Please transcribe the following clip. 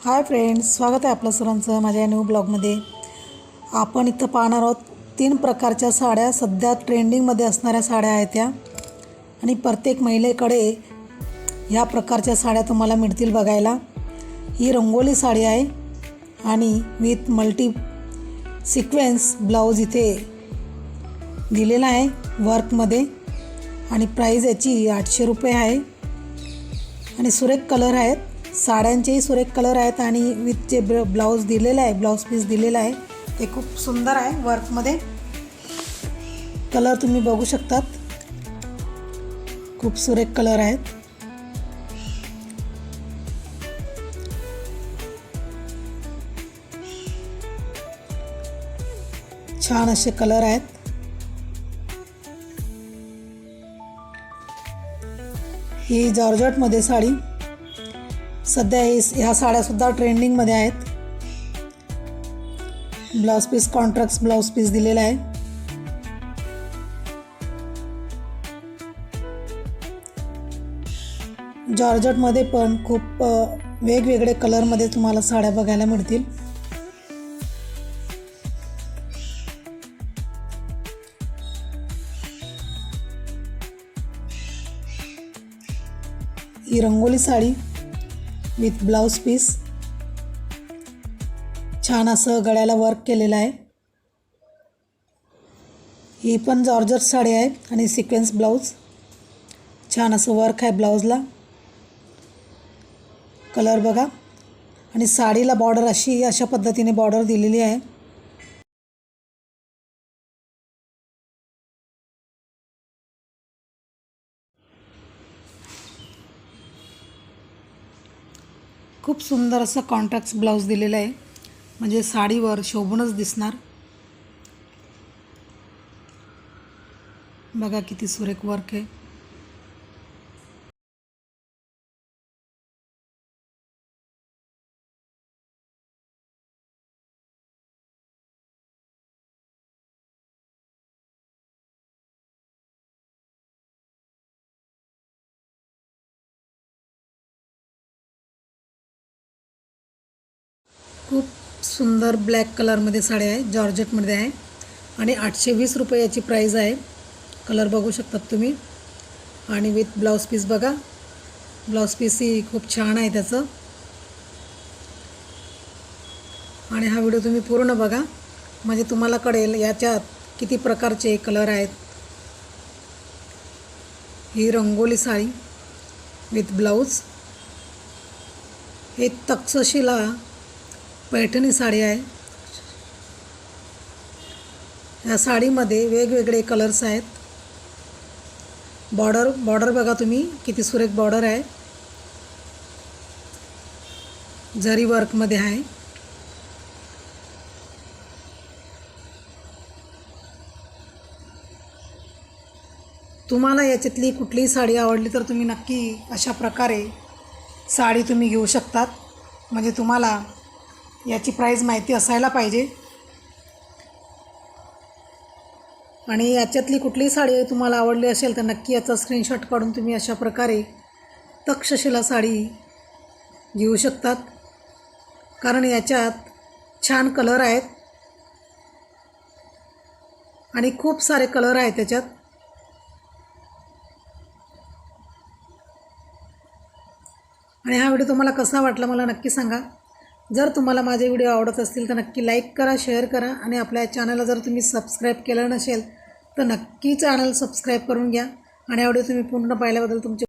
Hi friends स्वागत आहे आपलं सरांचं माझ्या न्यू ब्लॉगमध्ये आपण इथं पाहणार आहोत तीन प्रकारच्या साड्या. सध्या ट्रेंडिंगमध्ये असणाऱ्या साड्या आहेत त्या. आणि प्रत्येक महिलेकडे ह्या प्रकारच्या साड्या तुम्हाला मिळतील बघायला. ही रंगोली साडी आहे आणि विथ मल्टी सिक्वेन्स ब्लाऊज इथे दिलेला आहे वर्कमध्ये आणि प्राईज याची आठशे रुपये आहे. आणि सुरेख कलर आहेत. साड्यांचेही सुरेख कलर आहेत आणि विथ जे ब्र ब्लाऊज दिलेलं आहे ब्लाऊज पीस दिलेलं आहे ते खूप सुंदर आहे वर्कमध्ये कलर तुम्ही बघू शकतात. खूप सुरेख कलर आहेत. छान असे कलर आहेत. ही जॉर्जटमध्ये साडी. सध्या ही ह्या साड्यासुद्धा ट्रेंडिंगमध्ये आहेत. Blouse piece contrast blouse piece दिलेला आहे. जॉर्जटमध्ये पण खूप वेगवेगळे कलरमध्ये तुम्हाला साड्या बघायला मिळतील. ही Rangoli sari with blouse piece. छान असं गळ्याला वर्क केलेलं आहे. ही पण जॉर्जर साडी आहे आणि सिक्वेन्स ब्लाऊज छान असं वर्क आहे ब्लाऊजला कलर बघा. आणि साडीला बॉर्डर अशी अशा पद्धतीने बॉर्डर दिलेली आहे. खूप सुंदर असं कॉन्ट्राक्ट ब्लाऊज दिलेलं आहे. म्हणजे साडीवर शोभूनच दिसणार. बघा किती सुरेख वर्क आहे. खूप सुंदर ब्लॅक कलरमध्ये साड्या आहे जॉर्जेटमध्ये आहे. आणि आठशे वीस रुपये याची प्राईज आहे. कलर बघू शकतात तुम्ही. आणि विथ ब्लाऊज पीस बघा. ब्लाऊज पीसही खूप छान आहे त्याचं. आणि हा व्हिडिओ तुम्ही पूर्ण बघा. म्हणजे तुम्हाला कळेल याच्यात किती प्रकारचे कलर आहेत. ही रंगोली साडी विथ ब्लाऊज हे तक्षशिला पैठणी साडी आहे. या साडीमध्ये वेगवेगळे कलर्स आहेत. बॉर्डर बॉर्डर बघा तुम्ही किती सुरेख बॉर्डर आहे. जरी वर्कमध्ये आहे. तुम्हाला याच्यातली कुठलीही साडी आवडली तर तुम्ही नक्की अशा प्रकारे साडी तुम्ही घेऊ शकतात. म्हणजे तुम्हाला याची प्राईज माहिती असायला पाहिजे. आणि याच्यातली कुठलीही साडी तुम्हाला आवडली असेल तर नक्की याचा स्क्रीनशॉट काढून तुम्ही अशा प्रकारे तक्षशिला साडी घेऊ शकतात. कारण याच्यात छान कलर आहेत. आणि खूप सारे कलर आहेत त्याच्यात. आणि हा व्हिडिओ तुम्हाला कसा वाटला मला नक्की सांगा. जर तुम्हाला माझे व्हिडिओ आवडत असतील तर नक्की लाईक करा शेअर करा आणि आपल्या चॅनलला जर तुम्ही सबस्क्राईब केलं नसेल तर नक्की चॅनल सबस्क्राईब करून घ्या. आणि हा तुम्ही पूर्ण पाहिल्याबद्दल तुमचे